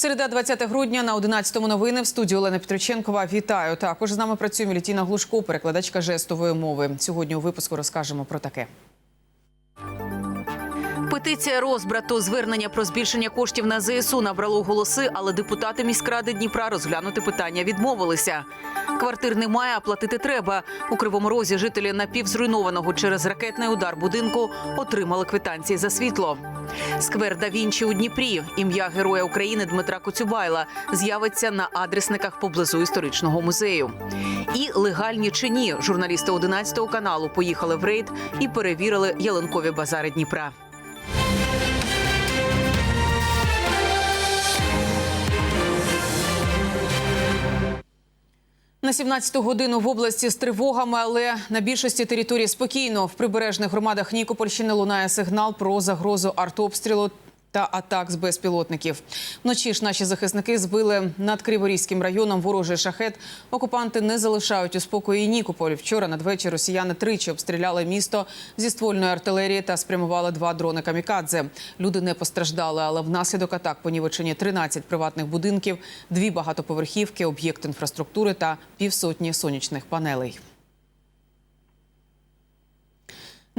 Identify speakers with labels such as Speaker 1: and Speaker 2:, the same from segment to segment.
Speaker 1: Середа 20 грудня на 11 новини в студії Олена Петриченкова. Вітаю. Також з нами працює Мілітіна Глушко, перекладачка жестової мови. Сьогодні у випуску розкажемо про таке.
Speaker 2: Петиція розбрату звернення про збільшення коштів на ЗСУ набрало голоси, але депутати міськради Дніпра розглянути питання відмовилися. Квартир немає, а платити треба. У Кривому Розі жителі напівзруйнованого через ракетний удар будинку отримали квитанції за світло. Сквер да Вінчі у Дніпрі. Ім'я Героя України Дмитра Коцюбайла з'явиться на адресниках поблизу історичного музею. І легальні чи ні, журналісти 11 каналу поїхали в рейд і перевірили ялинкові базари Дніпра.
Speaker 1: На 17-ту годину в області з тривогами, але на більшості території спокійно. В прибережних громадах Нікопольщини лунає сигнал про загрозу артобстрілу та атак з безпілотників. Вночі ж наші захисники збили над Криворізьким районом ворожий шахет. Окупанти не залишають у спокої Нікополь. Вчора надвечір росіяни тричі обстріляли місто зі ствольної артилерії та спрямували два дрони камікадзе. Люди не постраждали, але внаслідок атак понівечені 13 приватних будинків, дві багатоповерхівки, об'єкт інфраструктури та півсотні сонячних панелей.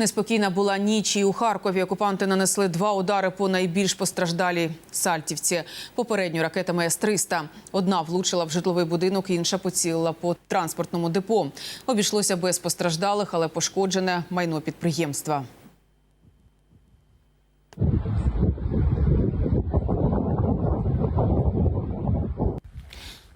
Speaker 1: Неспокійна була ніч і у Харкові. Окупанти нанесли два удари по найбільш постраждалій Сальтівці. Попередньо ракетами С-300. Одна влучила в житловий будинок, інша поцілила по транспортному депо. Обійшлося без постраждалих, але пошкоджене майно підприємства.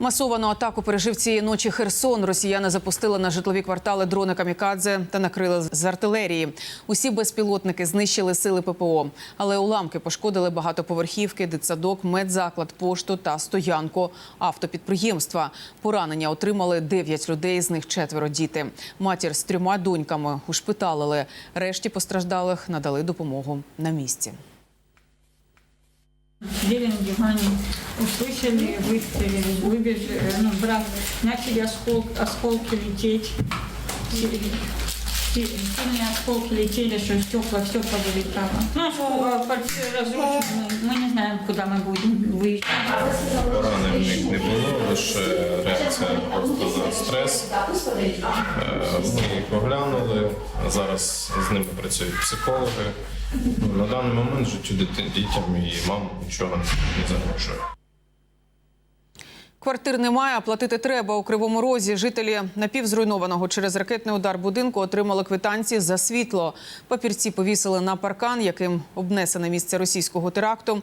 Speaker 1: Масовану атаку пережив цієї ночі Херсон. Росіяни запустили на житлові квартали дрони камікадзе та накрили з артилерії. Усі безпілотники знищили сили ППО, але уламки пошкодили багатоповерхівки, дитсадок, медзаклад, пошту та стоянку автопідприємства. Поранення отримали 9 людей, з них четверо діти. Матір з трьома доньками ушпиталили. Решті постраждалих надали допомогу на місці.
Speaker 3: Сидели на диване, услышали выстрелы, выбежали, ну, брат, начали осколки, осколки лететь. Си- си- Сильные осколки летели, что стекла, все повылетало. Ну, оскол- квартира разрушена, мы не знаем, куда мы будем выезжать.
Speaker 4: Поранень в них не було, лише реакція просто на стрес. Е, Ми їх оглянули. Зараз з ними працюють психологи. Ну, На даний момент життю дити- дітям і мамам нічого не загрожує.
Speaker 1: Квартир немає, а платити треба. У Кривому Розі жителі напівзруйнованого через ракетний удар будинку отримали квитанції за світло. Папірці повісили на паркан, яким обнесене місце російського теракту.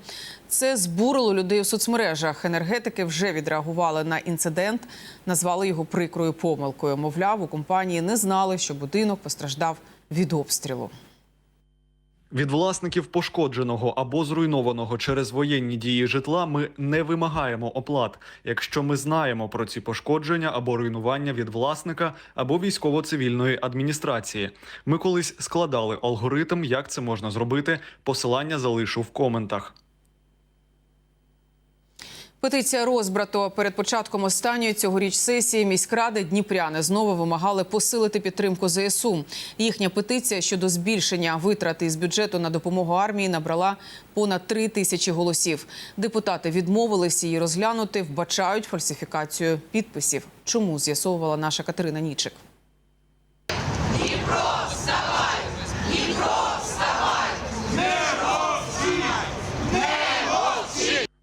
Speaker 1: Це збурило людей у соцмережах. Енергетики вже відреагували на інцидент, назвали його прикрою помилкою. Мовляв, у компанії не знали, що будинок постраждав від обстрілу.
Speaker 5: Від власників пошкодженого або зруйнованого через воєнні дії житла ми не вимагаємо оплат, якщо ми знаємо про ці пошкодження або руйнування від власника або військово-цивільної адміністрації. Ми колись складали алгоритм, як це можна зробити. Посилання залишу в коментах.
Speaker 1: Петиція розбрату перед початком останньої цьогоріч сесії міськради Дніпряни знову вимагали посилити підтримку ЗСУ. Їхня петиція щодо збільшення витрат із бюджету на допомогу армії набрала понад три тисячі голосів. Депутати відмовились її розглянути, вбачають фальсифікацію підписів. Чому з'ясовувала наша Катерина Нічик?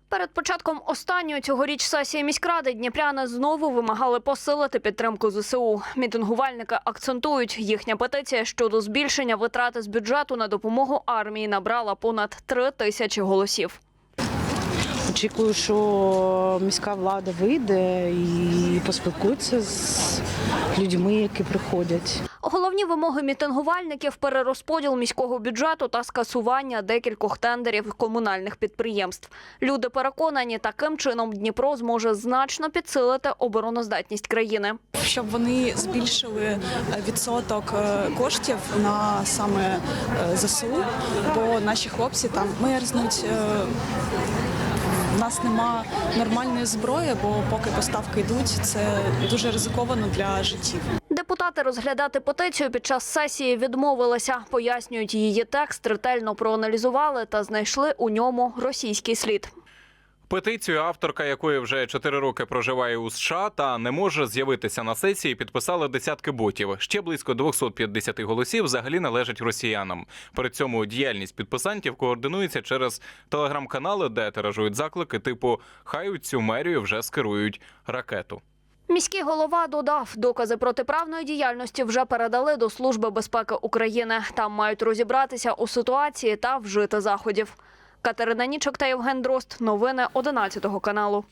Speaker 6: Перед початком останньої цьогоріч сесії міськради дніпряни знову вимагали посилити підтримку ЗСУ. Мітингувальники акцентують, їхня петиція щодо збільшення витрати з бюджету на допомогу армії набрала понад три тисячі голосів.
Speaker 7: Очікую, що міська влада вийде і поспілкується з людьми, які приходять.
Speaker 6: Головні вимоги мітингувальників перерозподіл міського бюджету та скасування декількох тендерів комунальних підприємств. Люди переконані, таким чином Дніпро зможе значно підсилити обороноздатність країни.
Speaker 8: щоб вони збільшили е, відсоток е, коштів на саме е, ЗСУ, бо наші хлопці там мерзнуть. В нас нема нормальної зброї, бо поки поставки йдуть, це дуже ризиковано для життів.
Speaker 6: Депутати розглядати петицію під час сесії відмовилися. Пояснюють, її текст ретельно проаналізували та знайшли у ньому російський слід.
Speaker 9: Петицію, авторка якої вже 4 роки проживає у США та не може з'явитися на сесії, підписали десятки ботів. Ще близько 250 голосів взагалі належать росіянам. При цьому діяльність підписантів координується через телеграм-канали, де тиражують заклики типу «Хай у цю мерію вже скерують ракету».
Speaker 6: Міський голова додав, докази протиправної діяльності вже передали до Служби безпеки України. Там мають розібратися у ситуації та вжити заходів. Катерина Нічок та Євген Дрозд. Новини 11 каналу.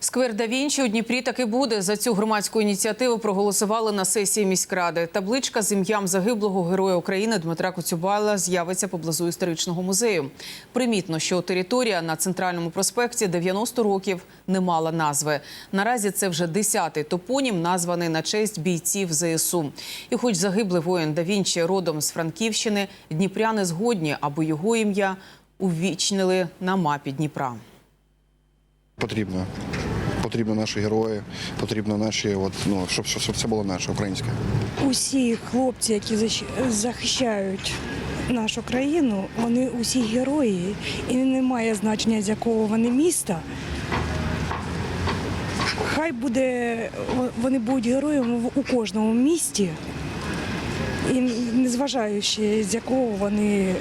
Speaker 1: Сквер да Вінчі у Дніпрі таки буде. За цю громадську ініціативу проголосували на сесії міськради. Табличка з ім'ям загиблого героя України Дмитра Коцюбайла з'явиться поблизу історичного музею. Примітно, що територія на центральному проспекті 90 років не мала назви. Наразі це вже 10-й топонім, названий на честь бійців ЗСУ. І, хоч загиблий воїн да Вінчі родом з Франківщини, дніпряни згодні, аби його ім'я увічнили на мапі Дніпра.
Speaker 10: Потрібно. Потрібно наші герої, потрібно наші, от, ну, щоб, щоб, це було наше українське.
Speaker 11: усі хлопці, які захищають нашу країну, вони усі герої, і не має значення, з якого вони міста. Хай буде, вони будуть героями у кожному місті, і незважаючи з якого вони,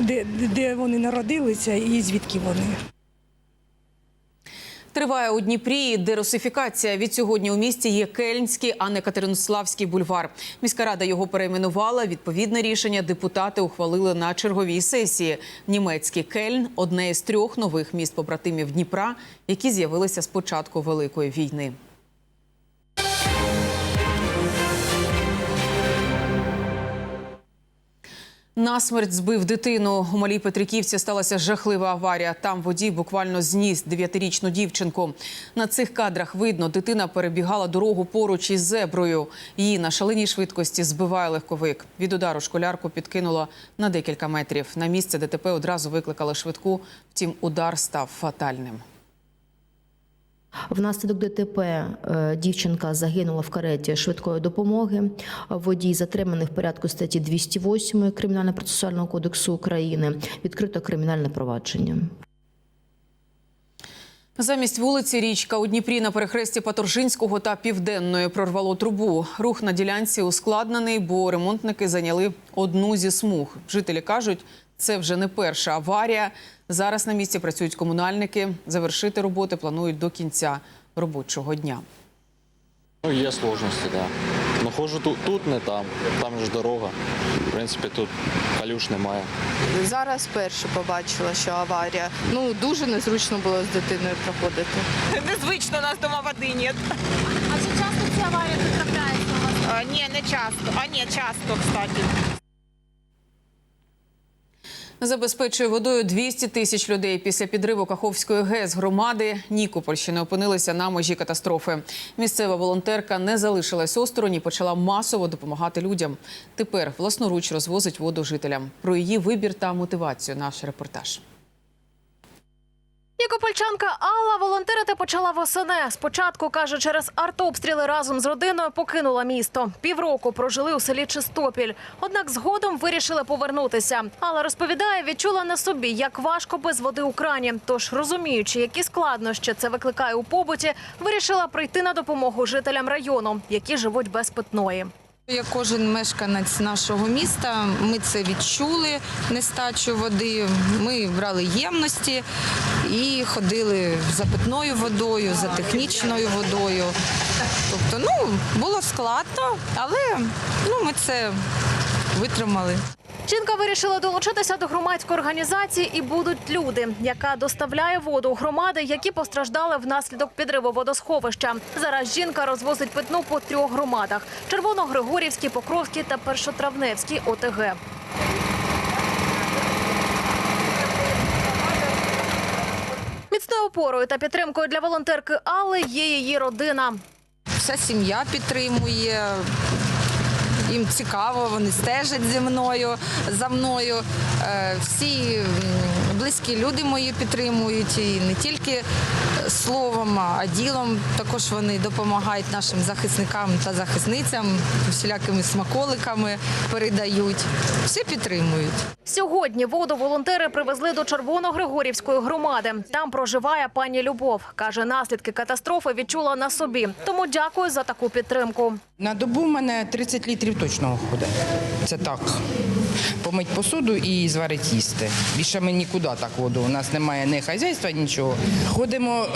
Speaker 11: де, де вони народилися і звідки вони.
Speaker 1: Триває у Дніпрі дерусифікація. Від сьогодні у місті є Кельнський, а не Катеринославський бульвар. Міська рада його перейменувала. Відповідне рішення депутати ухвалили на черговій сесії. Німецький Кельн одне із трьох нових міст побратимів Дніпра, які з'явилися з початку великої війни. Насмерть збив дитину. У малій Петриківці сталася жахлива аварія. Там водій буквально зніс дев'ятирічну дівчинку. На цих кадрах видно, дитина перебігала дорогу поруч із зеброю. Її на шаленій швидкості збиває легковик. Від удару школярку підкинуло на декілька метрів. На місце ДТП одразу викликали швидку. Втім, удар став фатальним.
Speaker 12: Внаслідок ДТП е, дівчинка загинула в кареті швидкої допомоги. Водій затриманий в порядку статті 208 Кримінально-процесуального кодексу України. Відкрито кримінальне провадження.
Speaker 1: Замість вулиці Річка у Дніпрі на перехресті Паторжинського та Південної прорвало трубу. Рух на ділянці ускладнений, бо ремонтники зайняли одну зі смуг. Жителі кажуть, це вже не перша аварія. Зараз на місці працюють комунальники. Завершити роботи планують до кінця робочого дня.
Speaker 13: Ну, є сложності, так. Да. Ну, ходжу тут, тут, не там. Там ж дорога. В принципі, тут калюш немає.
Speaker 14: Зараз перше побачила, що аварія. Ну дуже незручно було з дитиною проходити.
Speaker 15: Незвично, у нас дома води нет.
Speaker 6: А чи часто ці аварії тут трапляються
Speaker 15: не, не часто. А, ні, часто, кстати.
Speaker 1: Забезпечує водою 200 тисяч людей після підриву Каховської ГЕС громади Нікопольщини опинилися на межі катастрофи. Місцева волонтерка не залишилась осторонь і почала масово допомагати людям. Тепер власноруч розвозить воду жителям. Про її вибір та мотивацію наш репортаж.
Speaker 16: Нікопольчанка Алла волонтерити почала восени. Спочатку, каже, через артобстріли разом з родиною покинула місто. Півроку прожили у селі Чистопіль. Однак згодом вирішили повернутися. Алла розповідає, відчула на собі, як важко без води у крані. Тож, розуміючи, які складнощі це викликає у побуті, вирішила прийти на допомогу жителям району, які живуть без питної.
Speaker 14: Як кожен мешканець нашого міста, ми це відчули нестачу води. Ми брали ємності і ходили за питною водою, за технічною водою. Тобто, ну було складно, але ну ми це витримали.
Speaker 16: Жінка вирішила долучитися до громадської організації і будуть люди, яка доставляє воду у громади, які постраждали внаслідок підриву водосховища. Зараз жінка розвозить питну по трьох громадах: Червоногригорівській, Покровській та Першотравневській ОТГ. Міцною опорою та підтримкою для волонтерки Алли є її родина.
Speaker 14: Вся сім'я підтримує. Їм цікаво, вони стежать зі мною за мною. Е, Всі близькі люди мої підтримують і не тільки словом, а ділом також вони допомагають нашим захисникам та захисницям, всілякими смаколиками передають. Все підтримують.
Speaker 16: Сьогодні воду волонтери привезли до Червоногригорівської громади. Там проживає пані Любов. Каже, наслідки катастрофи відчула на собі. Тому дякую за таку підтримку.
Speaker 17: На добу в мене 30 літрів точно виходить. Це так. Помить посуду і зварить їсти. Більше ми нікуди так воду. У нас немає ні хазяйства, нічого. Ходимо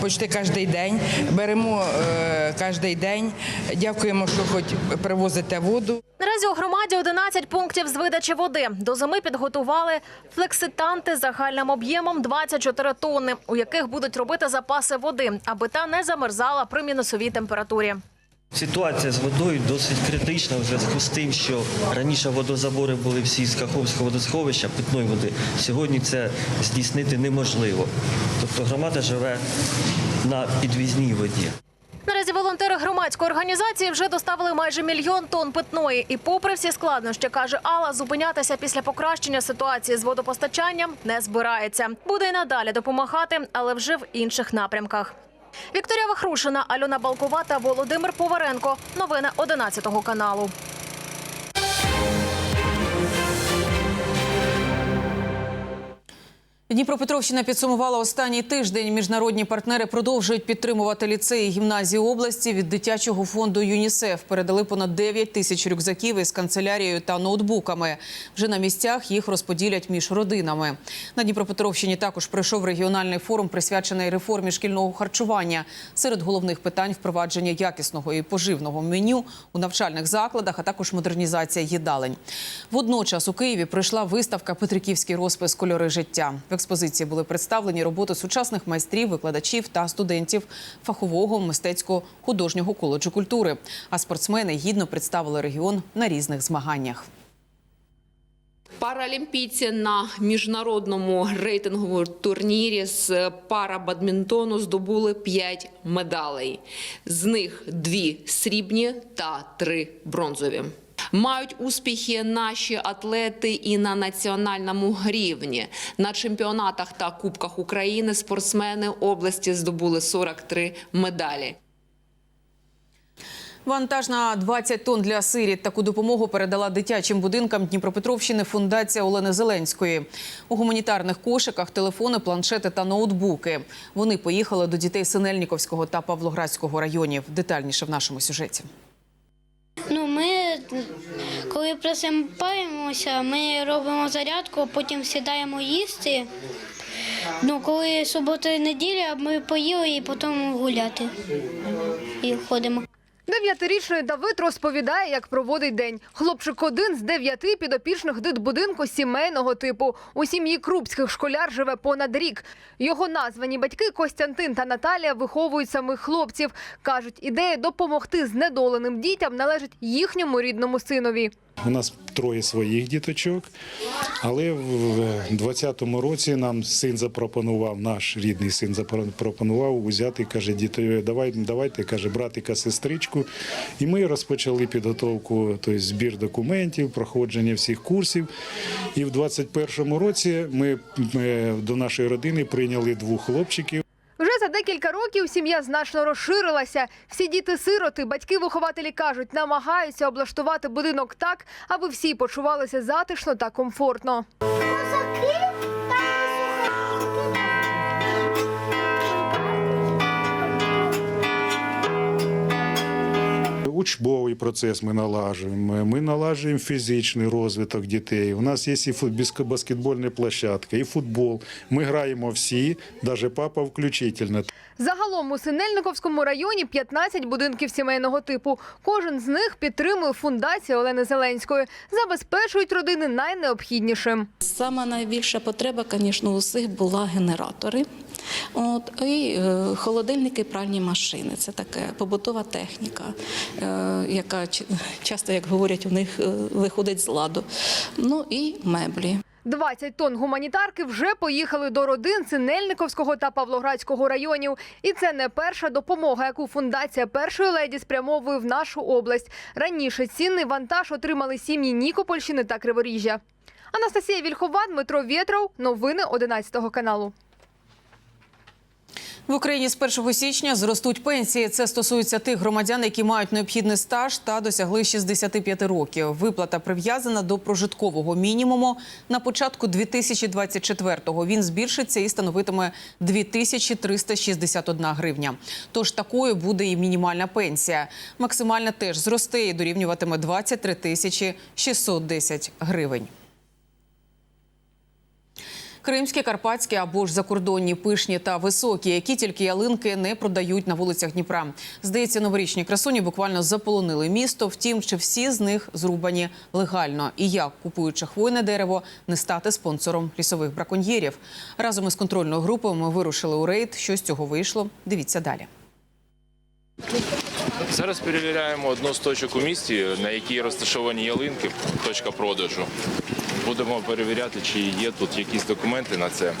Speaker 17: почти кожен день, беремо е, кожен день. Дякуємо, що хоч привозите воду.
Speaker 16: Наразі у громаді 11 пунктів з видачі води. До зими підготували флекситанти загальним об'ємом 24 тонни, у яких будуть робити запаси води, аби та не замерзала при мінусовій температурі.
Speaker 18: Ситуація з водою досить критична у зв'язку з тим, що раніше водозабори були всі з Каховського водосховища питної води. Сьогодні це здійснити неможливо. Тобто громада живе на підвізній воді.
Speaker 16: Наразі волонтери громадської організації вже доставили майже мільйон тонн питної. І попри всі складнощі, каже Алла, зупинятися після покращення ситуації з водопостачанням не збирається. Буде й надалі допомагати, але вже в інших напрямках. Вікторія Вахрушина, Альона Балкова та Володимир Поваренко. Новини 11 каналу.
Speaker 1: Дніпропетровщина підсумувала останній тиждень. Міжнародні партнери продовжують підтримувати ліцеї і гімназії області. Від дитячого фонду ЮНІСЕФ передали понад 9 тисяч рюкзаків із канцелярією та ноутбуками. Вже на місцях їх розподілять між родинами. На Дніпропетровщині також пройшов регіональний форум, присвячений реформі шкільного харчування. Серед головних питань впровадження якісного і поживного меню у навчальних закладах, а також модернізація їдалень. Водночас у Києві пройшла виставка Петриківський розпис Кольори життя. Експозиції були представлені роботи сучасних майстрів, викладачів та студентів фахового мистецького художнього коледжу культури. А спортсмени гідно представили регіон на різних змаганнях.
Speaker 19: Паралімпійці на міжнародному рейтинговому турнірі з парабадмінтону здобули 5 медалей. З них дві срібні та три бронзові. Мають успіхи наші атлети і на національному рівні. На чемпіонатах та кубках України спортсмени області здобули 43 медалі.
Speaker 1: Вантаж на 20 тонн для сиріт. Таку допомогу передала дитячим будинкам Дніпропетровщини фундація Олени Зеленської. У гуманітарних кошиках телефони, планшети та ноутбуки. Вони поїхали до дітей Синельніковського та Павлоградського районів. Детальніше в нашому сюжеті.
Speaker 20: Коли просипаємося, ми робимо зарядку, потім сідаємо їсти. Ну, коли субота і неділя, ми поїли і потім гуляти. І ходимо.
Speaker 21: Дев'ятирічний Давид розповідає, як проводить день. Хлопчик один з дев'яти підопічних дитбудинку сімейного типу. У сім'ї крупських школяр живе понад рік. Його названі батьки Костянтин та Наталія виховують самих хлопців. Кажуть, ідея допомогти знедоленим дітям належить їхньому рідному синові.
Speaker 22: У нас троє своїх діточок, але в 2020 році нам син запропонував, наш рідний син запропонував взяти, каже, діти, давай, давайте, каже, братика, сестричку. І ми розпочали підготовку, тобто збір документів, проходження всіх курсів. І в 2021 році ми, ми до нашої родини прийняли двох хлопчиків.
Speaker 21: Вже за декілька років сім'я значно розширилася. Всі діти-сироти, батьки-вихователі кажуть, намагаються облаштувати будинок так, аби всі почувалися затишно та комфортно.
Speaker 22: Учбовий процес ми налажуємо, ми налажуємо фізичний розвиток дітей. У нас є і баскетбольна площадка, і футбол. Ми граємо всі, навіть папа включительно.
Speaker 21: Загалом у Синельниковському районі 15 будинків сімейного типу. Кожен з них підтримує фундація Олени Зеленської. Забезпечують родини найнеобхіднішим.
Speaker 23: Сама найбільша потреба, звісно, у всіх була генератори. От, і е, холодильники, пральні машини. Це така побутова техніка, е, яка часто, як говорять, у них е, виходить з ладу. Ну і меблі.
Speaker 21: 20 тонн гуманітарки вже поїхали до родин Синельниковського та Павлоградського районів. І це не перша допомога, яку фундація першої леді спрямовує в нашу область. Раніше цінний вантаж отримали сім'ї Нікопольщини та Криворіжжя. Анастасія Вільхова, Дмитро Вєтров. Новини 11 каналу.
Speaker 1: В Україні з 1 січня зростуть пенсії. Це стосується тих громадян, які мають необхідний стаж та досягли 65 років. Виплата прив'язана до прожиткового мінімуму. На початку 2024-го він збільшиться і становитиме 2361 гривня. Тож такою буде і мінімальна пенсія. Максимальна теж зросте і дорівнюватиме 23 тисячі 610 гривень. Кримські, карпатські або ж закордонні пишні та високі, які тільки ялинки не продають на вулицях Дніпра. Здається, новорічні красуні буквально заполонили місто. Втім, чи всі з них зрубані легально і як, купуючи хвойне дерево, не стати спонсором лісових браконьєрів. Разом із контрольною групою ми вирушили у рейд. Що з цього вийшло? Дивіться далі.
Speaker 24: Зараз перевіряємо одну з точок у місті, на якій розташовані ялинки, точка продажу. Будемо перевіряти, чи є тут якісь документи на це.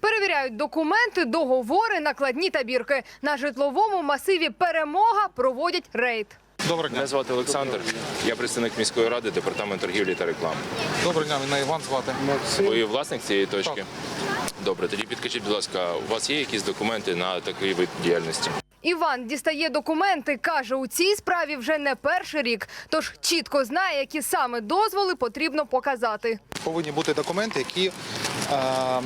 Speaker 21: Перевіряють документи, договори, накладні та бірки. На житловому масиві перемога проводять рейд.
Speaker 24: Доброго дня. Мене звати Олександр. Я представник міської ради, департамент торгівлі та реклами.
Speaker 25: Доброго дня, мене Іван звати.
Speaker 24: Ви власник цієї точки? Добре, тоді підкажіть, будь ласка, у вас є якісь документи на такий вид діяльності?
Speaker 21: Іван дістає документи. каже, у цій справі вже не перший рік. Тож чітко знає, які саме дозволи потрібно показати.
Speaker 25: Повинні бути документи, які е,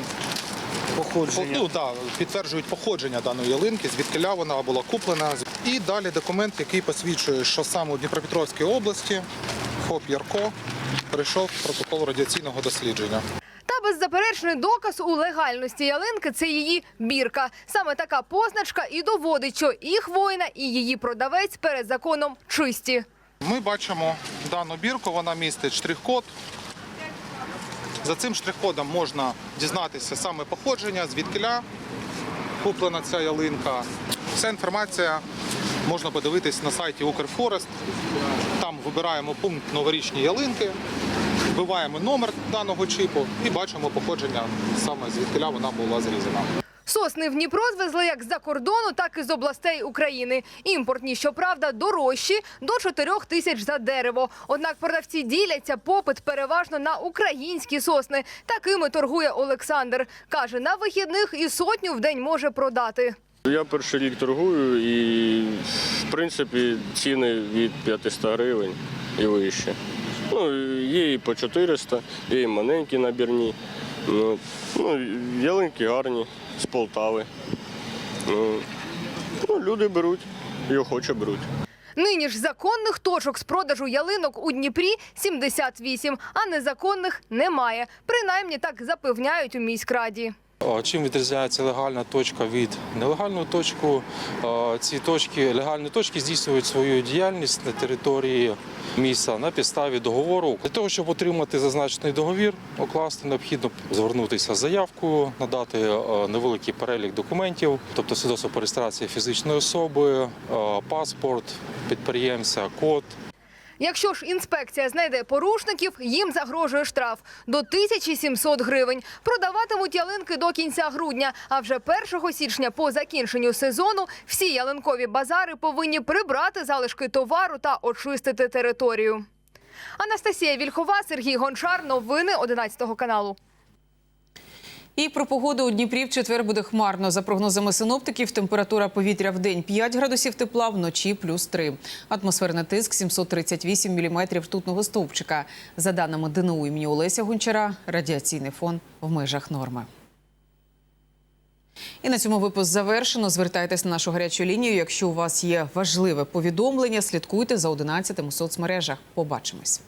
Speaker 25: походження. Ну, да, підтверджують походження даної ялинки, звідки вона була куплена. І далі документ, який посвідчує, що саме у Дніпропетровській області ФОП Ярко прийшов протокол радіаційного дослідження.
Speaker 21: Беззаперечний доказ у легальності ялинки це її бірка. Саме така позначка і доводить, що і хвойна, і її продавець перед законом чисті.
Speaker 25: Ми бачимо дану бірку, вона містить штрих-код. За цим штрих-кодом можна дізнатися саме походження, звідкиля куплена ця ялинка. Вся інформація можна подивитись на сайті Укрфорест. Там вибираємо пункт новорічні ялинки, вбиваємо номер даного чіпу і бачимо походження саме звідкиля вона була зрізана.
Speaker 21: Сосни в Дніпро звезли як з-за кордону, так і з областей України. Імпортні, щоправда, дорожчі до 4 тисяч за дерево. Однак продавці діляться попит переважно на українські сосни. Такими торгує Олександр. Каже, на вихідних і сотню в день може продати.
Speaker 26: Я перший рік торгую і, в принципі, ціни від 500 гривень і вище. Ну, є і по 400, є і маленькі набірні. Ну, ну, ялинки гарні, з Полтави. Ну, ну, люди беруть і охоче беруть.
Speaker 21: Нині ж законних точок з продажу ялинок у Дніпрі 78, а незаконних немає. Принаймні так запевняють у міськраді.
Speaker 27: Чим відрізняється легальна точка від нелегальної точки? Ці точки, легальні точки здійснюють свою діяльність на території міста на підставі договору. Для того, щоб отримати зазначений договір, укласти, необхідно звернутися з заявкою, надати невеликий перелік документів, тобто свідоцтво про реєстрацію фізичної особи, паспорт підприємця, код.
Speaker 21: Якщо ж інспекція знайде порушників, їм загрожує штраф до 1700 гривень. Продаватимуть ялинки до кінця грудня. А вже 1 січня по закінченню сезону всі ялинкові базари повинні прибрати залишки товару та очистити територію. Анастасія Вільхова, Сергій Гончар. Новини 11 каналу.
Speaker 1: І про погоду у Дніпрі в четвер буде хмарно. За прогнозами синоптиків, температура повітря в день 5 градусів тепла, вночі плюс 3. Атмосферний тиск 738 міліметрів ртутного стовпчика. За даними ДНУ імені Олеся Гончара, радіаційний фон в межах норми. І на цьому випуск завершено. Звертайтесь на нашу гарячу лінію. Якщо у вас є важливе повідомлення, слідкуйте за 11 у соцмережах. Побачимось.